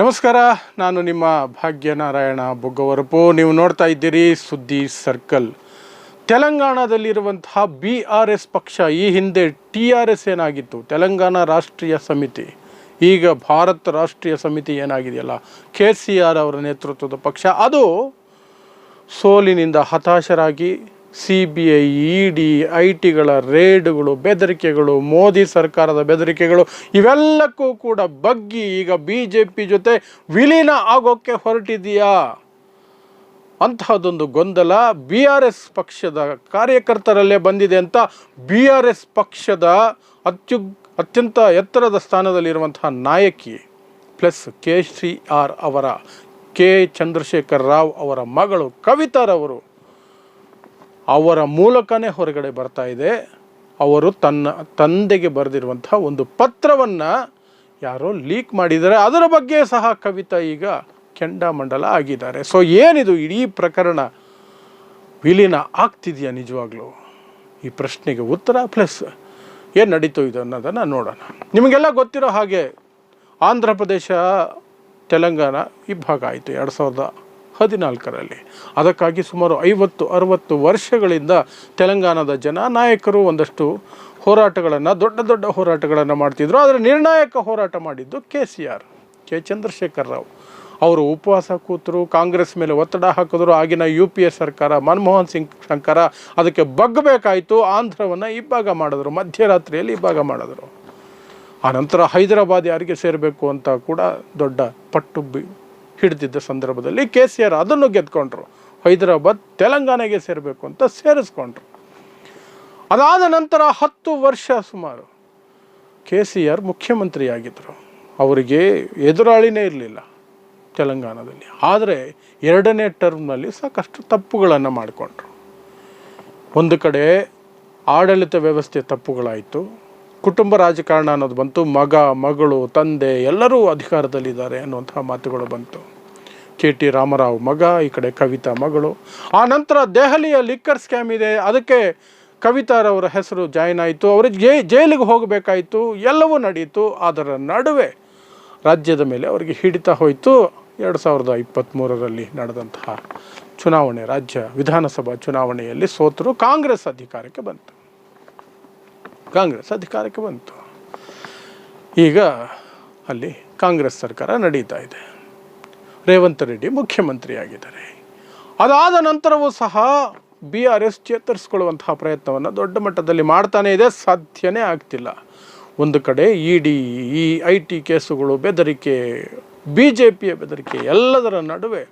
ನಮಸ್ಕಾರ, ನಾನು ನಿಮ್ಮ ಭಾಗ್ಯನಾರಾಯಣ ಬೊಗ್ಗವರಪು. ನೀವು ನೋಡ್ತಾ ಇದ್ದೀರಿ ಸುದ್ದಿ ಸರ್ಕಲ್. ತೆಲಂಗಾಣದಲ್ಲಿರುವಂತಹ ಬಿ ಆರ್ ಎಸ್ ಪಕ್ಷ ಈ ಹಿಂದೆ ಟಿ ಆರ್ ಎಸ್ ಏನಾಗಿತ್ತು? ತೆಲಂಗಾಣ ರಾಷ್ಟ್ರೀಯ ಸಮಿತಿ. ಈಗ ಭಾರತ ರಾಷ್ಟ್ರೀಯ ಸಮಿತಿ ಏನಾಗಿದೆಯಲ್ಲ? ಕೆ ಸಿ ಆರ್ ಅವರ ನೇತೃತ್ವದ ಪಕ್ಷ. ಅದು ಸೋಲಿನಿಂದ ಹತಾಶರಾಗಿ C B I, E D, I ಟಿಗಳ ರೇಡ್ಗಳು, ಬೆದರಿಕೆಗಳು, ಮೋದಿ ಸರ್ಕಾರದ ಬೆದರಿಕೆಗಳು, ಇವೆಲ್ಲಕ್ಕೂ ಕೂಡ ಬಗ್ಗಿ ಈಗ ಬಿ ಜೆ ಪಿ ಜೊತೆ ವಿಲೀನ ಆಗೋಕ್ಕೆ ಹೊರಟಿದೆಯಾ? ಅಂತಹದೊಂದು ಗೊಂದಲ ಬಿ ಆರ್ ಎಸ್ ಪಕ್ಷದ ಕಾರ್ಯಕರ್ತರಲ್ಲೇ ಬಂದಿದೆ ಅಂತ ಬಿ ಆರ್ ಎಸ್ ಪಕ್ಷದ ಅತ್ಯು ಅತ್ಯಂತ ಎತ್ತರದ ಸ್ಥಾನದಲ್ಲಿರುವಂತಹ ನಾಯಕಿ ಪ್ಲಸ್ ಕೆ ಶ್ರೀ ಆರ್ ಅವರ, ಕೆ ಚಂದ್ರಶೇಖರ್ ರಾವ್ ಅವರ ಮಗಳು ಕವಿತಾರವರು ಅವರ ಮೂಲಕನೇ ಹೊರಗಡೆ ಬರ್ತಾ ಇದೆ. ಅವರು ತನ್ನ ತಂದೆಗೆ ಬರೆದಿರುವಂತಹ ಒಂದು ಪತ್ರವನ್ನು ಯಾರೋ ಲೀಕ್ ಮಾಡಿದ್ದಾರೆ. ಅದರ ಬಗ್ಗೆ ಸಹ ಕವಿತಾ ಈಗ ಕೆಂಡಾಮಂಡಲ ಆಗಿದ್ದಾರೆ. ಸೊ ಏನಿದು ಇಡೀ ಪ್ರಕರಣ ವಿಲೀನ ಆಗ್ತಿದೆಯಾ ನಿಜವಾಗ್ಲೂ? ಈ ಪ್ರಶ್ನೆಗೆ ಉತ್ತರ ಪ್ಲಸ್ ಏನು ನಡೀತು ಇದು ಅನ್ನೋದನ್ನು ನೋಡೋಣ. ನಿಮಗೆಲ್ಲ ಗೊತ್ತಿರೋ ಹಾಗೆ ಆಂಧ್ರ ಪ್ರದೇಶ, ತೆಲಂಗಾಣ ಇಬ್ಬಾಗ ಆಯಿತು. ಎರಡು ಸಾವಿರದ ಹದಿನಾಲ್ಕರಲ್ಲಿ. ಅದಕ್ಕಾಗಿ ಸುಮಾರು ಐವತ್ತು, ಅರವತ್ತು ವರ್ಷಗಳಿಂದ ತೆಲಂಗಾಣದ ಜನ ನಾಯಕರು ಒಂದಷ್ಟು ಹೋರಾಟಗಳನ್ನು, ದೊಡ್ಡ ದೊಡ್ಡ ಹೋರಾಟಗಳನ್ನು ಮಾಡ್ತಿದ್ರು. ಆದರೆ ನಿರ್ಣಾಯಕ ಹೋರಾಟ ಮಾಡಿದ್ದು K C R, K Chandrashekar Rao. ಅವರು ಉಪವಾಸ ಕೂತರು, ಕಾಂಗ್ರೆಸ್ ಮೇಲೆ ಒತ್ತಡ ಹಾಕಿದ್ರು, ಆಗಿನ ಯು ಪಿ ಎ ಸರ್ಕಾರ, ಮನಮೋಹನ್ ಸಿಂಗ್ ಸರ್ಕಾರ ಅದಕ್ಕೆ ಬಗ್ಗಬೇಕಾಯಿತು ಆಂಧ್ರವನ್ನು ಇಬ್ಬಾಗ ಮಾಡಿದ್ರು, ಮಧ್ಯರಾತ್ರಿಯಲ್ಲಿ ಇಬ್ಬಾಗ ಮಾಡಿದ್ರು. ಆನಂತರ ಹೈದರಾಬಾದ್ ಯಾರಿಗೆ ಸೇರಬೇಕು ಅಂತ ಕೂಡ ದೊಡ್ಡ ಪಟ್ಟು ಬಿ ಹಿಡಿದಿದ್ದ ಸಂದರ್ಭದಲ್ಲಿ ಕೆ ಸಿ ಆರ್ ಅದನ್ನು ಗೆದ್ಕೊಂಡ್ರು. ಹೈದರಾಬಾದ್ ತೆಲಂಗಾಣಗೆ ಸೇರಬೇಕು ಅಂತ ಸೇರಿಸ್ಕೊಂಡ್ರು. ಅದಾದ ನಂತರ ಹತ್ತು ವರ್ಷ ಸುಮಾರು ಕೆ ಸಿ ಆರ್ ಮುಖ್ಯಮಂತ್ರಿಯಾಗಿದ್ದರು ಅವರಿಗೆ ಎದುರಾಳಿನೇ ಇರಲಿಲ್ಲ ತೆಲಂಗಾಣದಲ್ಲಿ. ಆದರೆ ಎರಡನೇ ಟರ್ಮ್ನಲ್ಲಿ ಸಾಕಷ್ಟು ತಪ್ಪುಗಳನ್ನು ಮಾಡಿಕೊಂಡ್ರು. ಒಂದು ಕಡೆ ಆಡಳಿತ ವ್ಯವಸ್ಥೆ ತಪ್ಪುಗಳಾಯಿತು. ಕುಟುಂಬ ರಾಜಕಾರಣ ಅನ್ನೋದು ಬಂತು. ಮಗ, ಮಗಳು, ತಂದೆ ಎಲ್ಲರೂ ಅಧಿಕಾರದಲ್ಲಿದ್ದಾರೆ ಅನ್ನುವಂತಹ ಮಾತುಗಳು ಬಂತು. ಕೆ ಟಿ ರಾಮರಾವ್ ಮಗ, ಈ ಕಡೆ ಕವಿತಾ ಮಗಳು. ಆ ನಂತರ ದೆಹಲಿಯ ಲಿಕ್ಕರ್ ಸ್ಕ್ಯಾಮ್ ಇದೆ. ಅದಕ್ಕೆ ಕವಿತಾರವರ ಹೆಸರು ಜಾಯ್ನ್ ಆಯಿತು. ಅವರಿಗೆ ಜೈಲಿಗೆ ಹೋಗಬೇಕಾಯಿತು. ಎಲ್ಲವೂ ನಡೆಯಿತು ಅದರ ನಡುವೆ ರಾಜ್ಯದ ಮೇಲೆ ಅವರಿಗೆ ಹಿಡಿತ ಹೋಯಿತು. ಎರಡು ಸಾವಿರದ ಇಪ್ಪತ್ತ್ಮೂರರಲ್ಲಿ ನಡೆದಂತಹ ಚುನಾವಣೆ, ರಾಜ್ಯ ವಿಧಾನಸಭಾ ಚುನಾವಣೆಯಲ್ಲಿ ಸೋತರು. ಕಾಂಗ್ರೆಸ್ ಅಧಿಕಾರಕ್ಕೆ ಬಂತು. ಕಾಂಗ್ರೆಸ್ ಅಧಿಕಾರಕ್ಕೆ ಬಂತು. ಈಗ ಅಲ್ಲಿ ಕಾಂಗ್ರೆಸ್ ಸರ್ಕಾರ ನಡೀತಾ ಇದೆ. ರೇವಂತ್ ರೆಡ್ಡಿ ಮುಖ್ಯಮಂತ್ರಿಯಾಗಿದ್ದಾರೆ. ಅದಾದ ನಂತರವೂ ಸಹ ಬಿ ಆರ್ ಎಸ್ ಚೇತರಿಸ್ಕೊಳ್ಳುವಂತಹ ಪ್ರಯತ್ನವನ್ನು ದೊಡ್ಡ ಮಟ್ಟದಲ್ಲಿ ಮಾಡ್ತಾನೇ ಇದೆ, ಸಾಧ್ಯನೇ ಆಗ್ತಿಲ್ಲ. ಒಂದು ಕಡೆ ಇ ಡಿ, ಈ ಐ ಟಿ ಕೇಸುಗಳು, ಬೆದರಿಕೆ, ಬಿ ಜೆ ಪಿಯ ಬೆದರಿಕೆ ಎಲ್ಲದರ ನಡುವೆ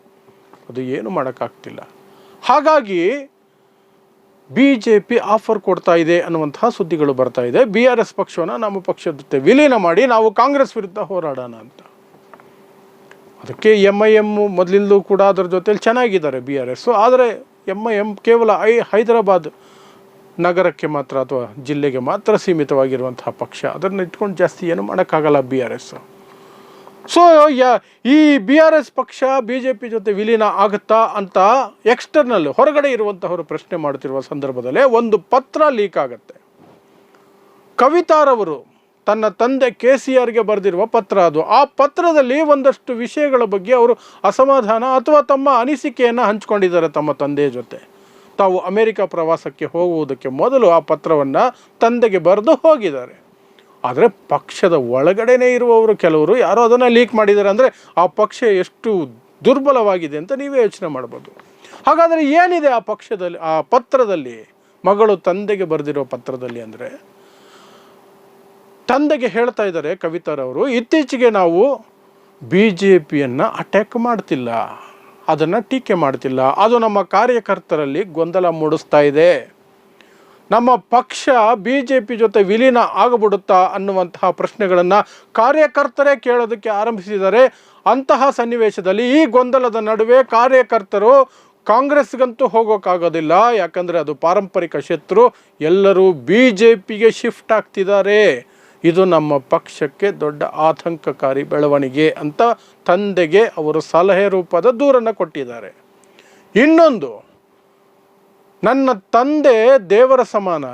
ಅದು ಏನು ಮಾಡೋಕ್ಕಾಗ್ತಿಲ್ಲ. ಹಾಗಾಗಿ ಬಿ ಜೆ ಪಿ ಆಫರ್ ಕೊಡ್ತಾ ಇದೆ ಅನ್ನುವಂತಹ ಸುದ್ದಿಗಳು ಬರ್ತಾ ಇದೆ. ಬಿ ಆರ್ ಎಸ್ ಪಕ್ಷವನ್ನು ನಮ್ಮ ಪಕ್ಷದ ಜೊತೆ ವಿಲೀನ ಮಾಡಿ ನಾವು ಕಾಂಗ್ರೆಸ್ ವಿರುದ್ಧ ಹೋರಾಡೋಣ ಅಂತ. ಅದಕ್ಕೆ ಎಂ ಐ ಎಂ ಮೊದಲಿಂದಲೂ ಕೂಡ ಅದರ ಜೊತೆಲಿ ಚೆನ್ನಾಗಿದ್ದಾರೆ ಬಿ ಆರ್ ಎಸ್ಸು ಆದರೆ ಎಂ ಐ ಎಂ ಕೇವಲ ಐ ಹೈದರಾಬಾದ್ ನಗರಕ್ಕೆ ಮಾತ್ರ ಅಥವಾ ಜಿಲ್ಲೆಗೆ ಮಾತ್ರ ಸೀಮಿತವಾಗಿರುವಂತಹ ಪಕ್ಷ. ಅದನ್ನು ಇಟ್ಕೊಂಡು ಜಾಸ್ತಿ ಏನು ಮಾಡೋಕ್ಕಾಗಲ್ಲ ಬಿ ಆರ್ ಎಸ್ ಸೊ ಈ ಬಿ ಆರ್ ಎಸ್ ಪಕ್ಷ ಬಿ ಜೆ ಪಿ ಜೊತೆ ವಿಲೀನ ಆಗುತ್ತಾ ಅಂತ ಎಕ್ಸ್ಟರ್ನಲ್ ಹೊರಗಡೆ ಇರುವಂತಹವರು ಪ್ರಶ್ನೆ ಮಾಡುತ್ತಿರುವ ಸಂದರ್ಭದಲ್ಲೇ ಒಂದು ಪತ್ರ ಲೀಕ್ ಆಗುತ್ತೆ. ಕವಿತಾರವರು ತನ್ನ ತಂದೆ ಕೆ ಸಿ ಆರ್ಗೆ ಬರೆದಿರುವ ಪತ್ರ ಅದು. ಆ ಪತ್ರದಲ್ಲಿ ಒಂದಷ್ಟು ವಿಷಯಗಳ ಬಗ್ಗೆ ಅವರು ಅಸಮಾಧಾನ ಅಥವಾ ತಮ್ಮ ಅನಿಸಿಕೆಯನ್ನು ಹಂಚ್ಕೊಂಡಿದ್ದಾರೆ ತಮ್ಮ ತಂದೆಯ ಜೊತೆ. ತಾವು ಅಮೆರಿಕ ಪ್ರವಾಸಕ್ಕೆ ಹೋಗುವುದಕ್ಕೆ ಮೊದಲು ಆ ಪತ್ರವನ್ನು ತಂದೆಗೆ ಬರೆದು ಹೋಗಿದ್ದಾರೆ. ಆದರೆ ಪಕ್ಷದ ಒಳಗಡೆನೇ ಇರುವವರು ಕೆಲವರು ಯಾರೋ ಅದನ್ನು ಲೀಕ್ ಮಾಡಿದ್ದಾರೆ ಅಂದರೆ ಆ ಪಕ್ಷ ಎಷ್ಟು ದುರ್ಬಲವಾಗಿದೆ ಅಂತ ನೀವೇ ಯೋಚನೆ ಮಾಡ್ಬೋದು. ಹಾಗಾದರೆ ಏನಿದೆ ಆ ಪಕ್ಷದಲ್ಲಿ, ಆ ಪತ್ರದಲ್ಲಿ ಮಗಳು ತಂದೆಗೆ ಬರೆದಿರೋ ಪತ್ರದಲ್ಲಿ ಅಂದರೆ? ತಂದೆಗೆ ಹೇಳ್ತಾ ಇದ್ದಾರೆ ಕವಿತಾರವರು, ಇತ್ತೀಚೆಗೆ ನಾವು ಬಿ ಜೆ ಪಿಯನ್ನು ಅಟ್ಯಾಕ್ ಮಾಡ್ತಿಲ್ಲ. ಅದನ್ನು ಟೀಕೆ ಮಾಡ್ತಿಲ್ಲ. ಅದು ನಮ್ಮ ಕಾರ್ಯಕರ್ತರಲ್ಲಿ ಗೊಂದಲ ಮೂಡಿಸ್ತಾ ಇದೆ. ನಮ್ಮ ಪಕ್ಷ ಬಿ ಜೆ ಪಿ ಜೊತೆ ವಿಲೀನ ಆಗಬಿಡುತ್ತಾ ಅನ್ನುವಂತಹ ಪ್ರಶ್ನೆಗಳನ್ನು ಕಾರ್ಯಕರ್ತರೇ ಕೇಳೋದಕ್ಕೆ ಆರಂಭಿಸಿದ್ದಾರೆ. ಅಂತಹ ಸನ್ನಿವೇಶದಲ್ಲಿ ಈ ಗೊಂದಲದ ನಡುವೆ ಕಾರ್ಯಕರ್ತರು ಕಾಂಗ್ರೆಸ್ಗಂತೂ ಹೋಗೋಕ್ಕಾಗೋದಿಲ್ಲ ಯಾಕಂದರೆ ಅದು ಪಾರಂಪರಿಕ ಶತ್ರು. ಎಲ್ಲರೂ ಬಿ ಜೆ ಪಿಗೆ ಶಿಫ್ಟ್ ಆಗ್ತಿದ್ದಾರೆ. ಇದು ನಮ್ಮ ಪಕ್ಷಕ್ಕೆ ದೊಡ್ಡ ಆತಂಕಕಾರಿ ಬೆಳವಣಿಗೆ ಅಂತ ತಂದೆಗೆ ಅವರು ಸಲಹೆ ರೂಪದ ದೂರನ್ನು ಕೊಟ್ಟಿದ್ದಾರೆ. ಇನ್ನೊಂದು, ನನ್ನ ತಂದೆ ದೇವರ ಸಮಾನ,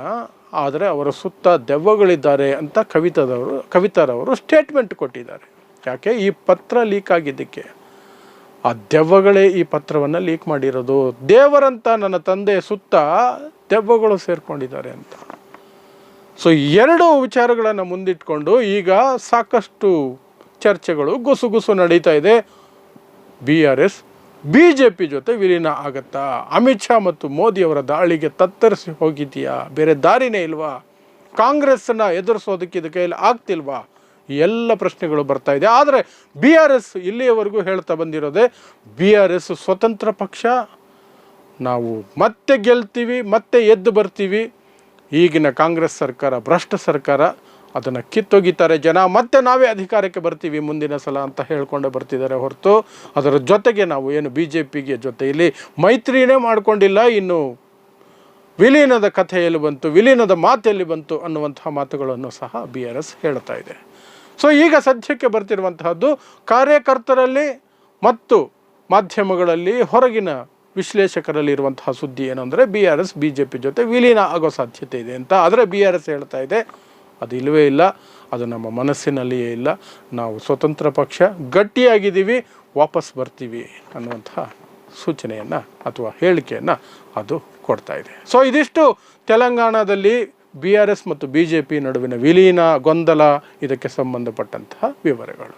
ಆದರೆ ಅವರ ಸುತ್ತ ದೆವ್ವಗಳಿದ್ದಾರೆ ಅಂತ ಕವಿತಾದವರು, ಕವಿತಾರವರು ಸ್ಟೇಟ್ಮೆಂಟ್ ಕೊಟ್ಟಿದ್ದಾರೆ. ಯಾಕೆ? ಈ ಪತ್ರ ಲೀಕ್ ಆಗಿದ್ದಕ್ಕೆ. ಆ ದೆವ್ವಗಳೇ ಈ ಪತ್ರವನ್ನು ಲೀಕ್ ಮಾಡಿರೋದು. ದೇವರಂತ ನನ್ನ ತಂದೆ ಸುತ್ತ ದೆವ್ವಗಳು ಸೇರಿಕೊಂಡಿದ್ದಾರೆ ಅಂತ. ಸೊ ಎರಡು ವಿಚಾರಗಳನ್ನು ಮುಂದಿಟ್ಕೊಂಡು ಈಗ ಸಾಕಷ್ಟು ಚರ್ಚೆಗಳು ಗುಸುಗುಸು ನಡೀತಾ ಇದೆ. B R S, B J P ಜೊತೆ ವಿಲೀನ ಆಗತ್ತಾ? ಅಮಿತ್ ಶಾ ಮತ್ತು ಮೋದಿಯವರ ದಾಳಿಗೆ ತತ್ತರಿಸಿ ಹೋಗಿದೆಯಾ ಬೇರೆ ದಾರಿನೇ ಇಲ್ವಾ? ಕಾಂಗ್ರೆಸ್ಸನ್ನು ಎದುರಿಸೋದಕ್ಕೆ ಇದು ಕೈಯಲ್ಲಿ ಆಗ್ತಿಲ್ವಾ? ಎಲ್ಲ ಪ್ರಶ್ನೆಗಳು ಬರ್ತಾ ಇದೆ. ಆದರೆ ಬಿ ಆರ್ ಎಸ್ ಇಲ್ಲಿಯವರೆಗೂ ಹೇಳ್ತಾ ಬಂದಿರೋದೆ, ಬಿ ಆರ್ ಎಸ್ ಸ್ವತಂತ್ರ ಪಕ್ಷ. ನಾವು ಮತ್ತೆ ಗೆಲ್ತೀವಿ, ಮತ್ತೆ ಎದ್ದು ಬರ್ತೀವಿ. ಈಗಿನ ಕಾಂಗ್ರೆಸ್ ಸರ್ಕಾರ, ಭ್ರಷ್ಟ ಸರ್ಕಾರ ಅದನ್ನು ಕಿತ್ತೊಗಿತಾರೆ ಜನ. ಮತ್ತೆ ನಾವೇ ಅಧಿಕಾರಕ್ಕೆ ಬರ್ತೀವಿ ಮುಂದಿನ ಸಲ ಅಂತ ಹೇಳ್ಕೊಂಡು ಬರ್ತಿದ್ದಾರೆ ಹೊರತು. ಅದರ ಜೊತೆಗೆ ನಾವು ಏನು ಬಿ ಜೆ ಪಿಗೆ ಜೊತೆಯಲ್ಲಿ ಮೈತ್ರಿನೇ ಮಾಡಿಕೊಂಡಿಲ್ಲ. ಇನ್ನು ವಿಲೀನದ ಕಥೆಯಲ್ಲಿ ಬಂತು, ವಿಲೀನದ ಮಾತು ಎಲ್ಲಿ ಬಂತು ಅನ್ನುವಂತಹ ಮಾತುಗಳನ್ನು ಸಹ ಬಿ ಆರ್ ಎಸ್ ಹೇಳ್ತಾ ಇದೆ. ಸೊ ಈಗ ಸದ್ಯಕ್ಕೆ ಬರ್ತಿರುವಂತಹದ್ದು ಕಾರ್ಯಕರ್ತರಲ್ಲಿ ಮತ್ತು ಮಾಧ್ಯಮಗಳಲ್ಲಿ ಹೊರಗಿನ ವಿಶ್ಲೇಷಕರಲ್ಲಿ ಇರುವಂತಹ ಸುದ್ದಿ ಏನು ಅಂದರೆ B R S B J P ಜೊತೆ ವಿಲೀನ ಆಗೋ ಸಾಧ್ಯತೆ ಇದೆ ಅಂತ. ಆದರೆ ಬಿ ಆರ್ ಎಸ್ ಹೇಳ್ತಾ ಇದೆ, ಅದು ಇಲ್ಲವೇ ಇಲ್ಲ, ಅದು ನಮ್ಮ ಮನಸ್ಸಿನಲ್ಲಿಯೇ ಇಲ್ಲ. ನಾವು ಸ್ವತಂತ್ರ ಪಕ್ಷ, ಗಟ್ಟಿಯಾಗಿದ್ದೀವಿ, ವಾಪಸ್ ಬರ್ತೀವಿ ಅನ್ನುವಂತಹ ಸೂಚನೆಯನ್ನು ಅಥವಾ ಹೇಳಿಕೆಯನ್ನು ಅದು ಕೊಡ್ತಾ ಇದೆ. ಸೊ ಇದಿಷ್ಟು ತೆಲಂಗಾಣದಲ್ಲಿ ಬಿ ಆರ್ ಎಸ್ ಮತ್ತು ಬಿ ಜೆ ಪಿ ನಡುವಿನ ವಿಲೀನ ಗೊಂದಲ, ಇದಕ್ಕೆ ಸಂಬಂಧಪಟ್ಟಂತಹ ವಿವರಗಳು.